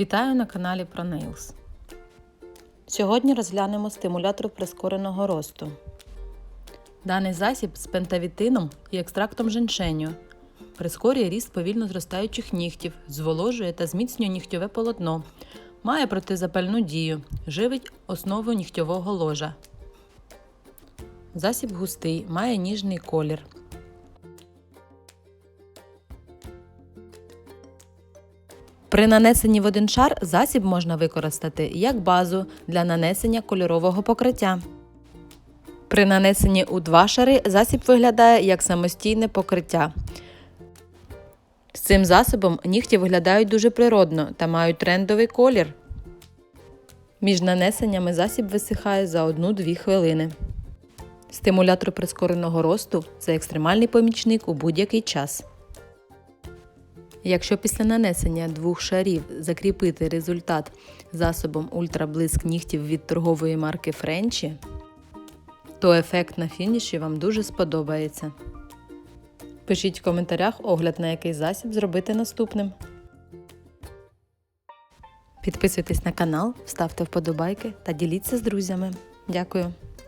Вітаю на каналі ProNails. Сьогодні розглянемо стимулятор прискореного росту. Даний засіб з пентавітином і екстрактом женшеню прискорює ріст повільно зростаючих нігтів, зволожує та зміцнює нігтьове полотно, має протизапальну дію, живить основу нігтьового ложа. Засіб густий, має ніжний колір. При нанесенні в один шар засіб можна використати як базу для нанесення кольорового покриття. При нанесенні у два шари засіб виглядає як самостійне покриття. З цим засобом нігті виглядають дуже природно та мають трендовий колір. Між нанесеннями засіб висихає за 1-2 хвилини. Стимулятор прискореного росту це екстремальний помічник у будь-який час. Якщо після нанесення двох шарів закріпити результат засобом ультраблиск нігтів від торгової марки Френчі, то ефект на фініші вам дуже сподобається. Пишіть в коментарях огляд на який засіб зробити наступним. Підписуйтесь на канал, ставте вподобайки та діліться з друзями. Дякую!